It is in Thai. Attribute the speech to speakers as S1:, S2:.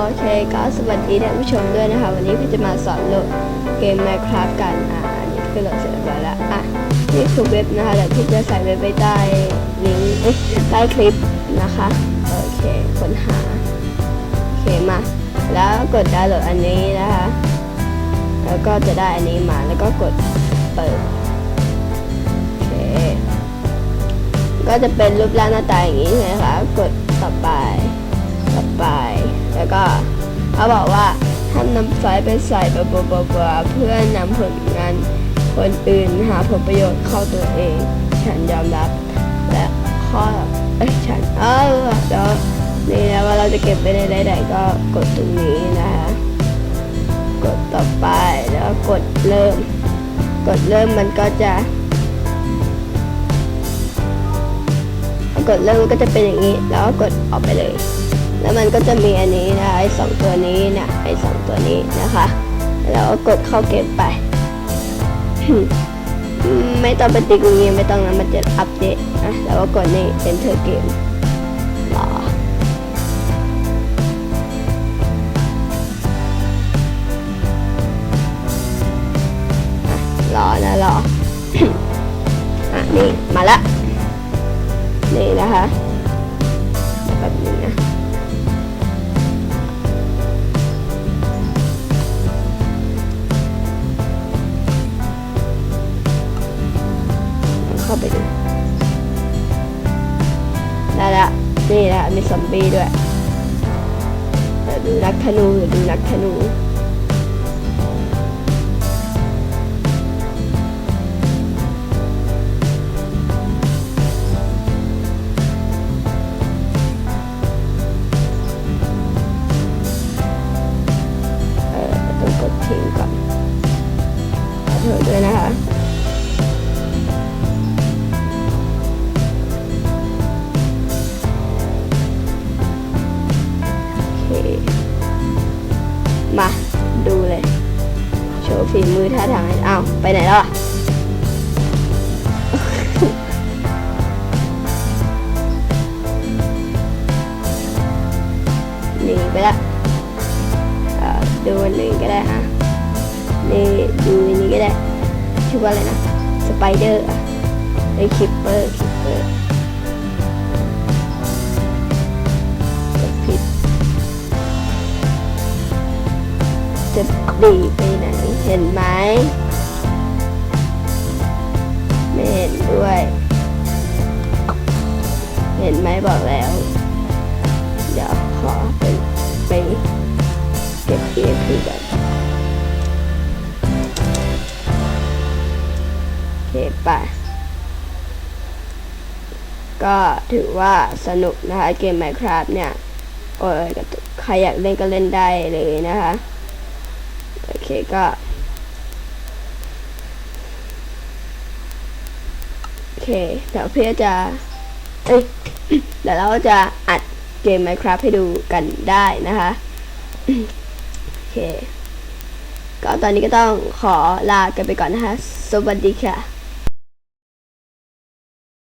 S1: อเคก็สวัสดีท่านผู้ชมด้วยนะคะ วันนี้พี่จะมาสอนโหลดเกม Minecraft กันอ่าอันนี้คือโหลดเสร็จเรียบร้อยแล้วอะนี่คือเว็บนะคะเดี๋ยวพี่จะใส่เว็บไว้ใต้ลิงก์ใต้คลิปนะคะโอเคค้นหาโอเคมาแล้วกดดาวน์โหลดอันนี้นะคะ แล้วก็จะได้อันนี้มาแล้วก็กดเปิดโอเคก็จะเป็นรูปร่างหน้าตาอย่างนี้ใช่ไหมคะกดต่อไป ต่อไป แล้วก็เขาบอกว่าห้ามนำไฟไปใส่บบบบบเพื่อนำผลงานคนอื่นหาผลประโยชน์เข้าตัวเอง ฉันยอมรับ และข้อเอ้ยฉันเออเดี๋ยวนี่นะว่าเราจะเก็บไปในใดๆก็กดตรงนี้นะคะ กดต่อไปแล้วก็กดเริ่ม กดเริ่มมันก็จะกดเริ่มมันก็จะเป็นอย่างนี้ แล้วก็กดออกไปเลย แล้วมันก็จะมีอันนี้นะไอ้สองตัวนี้นี่ยไอ้สองตัวนี้นะคะแล้วก็กดเข้าเกมไป ไม่ต้องไปติ๊กตรงนี้ไม่ต้องนะมันจะอัปเดตนะแล้วก็กดนี่ enter game รออะรอนะรออะนี่มาละนี่นะคะ นี่นะมีซอมบี้ด้วยเดี๋ยวดูนักธนูเดี๋ยวดูนักธนูเออต้องกดทิ้งก่อนขอโทษด้วยนะคะ ฝีมือท่าทางอ้าวไปไหนแล้วอะหนีไปละดูอันหนึ่งก็ได้ฮะนี่ดูอันนี้ก็ได้ชื่อว่าอะไรนะสไปเดอร์อะไอคิปเปอร์คิปเปอร์ผิดจะดีไปไหน เห็นไหมไม่เห็นด้วย เห็นไหมบอกแล้ว เดี๋ยวขอไปไปเก็บ EXP ก่อนโอเคไปก็ถือว่าสนุกนะคะเกม Minecraft เนี่ยโอ้ยใครอยากเล่นก็เล่นได้เลยนะคะ โอเคก็โอ เคเดี๋ยวพี่จะ เอ้ยเดี๋ยวเราจะอัดเกม Minecraft ให้ดูกันได้นะคะโอเค ก็ตอนนี้ก็ต้องขอลากันไปก่อนนะคะ สวัสดีค่ะ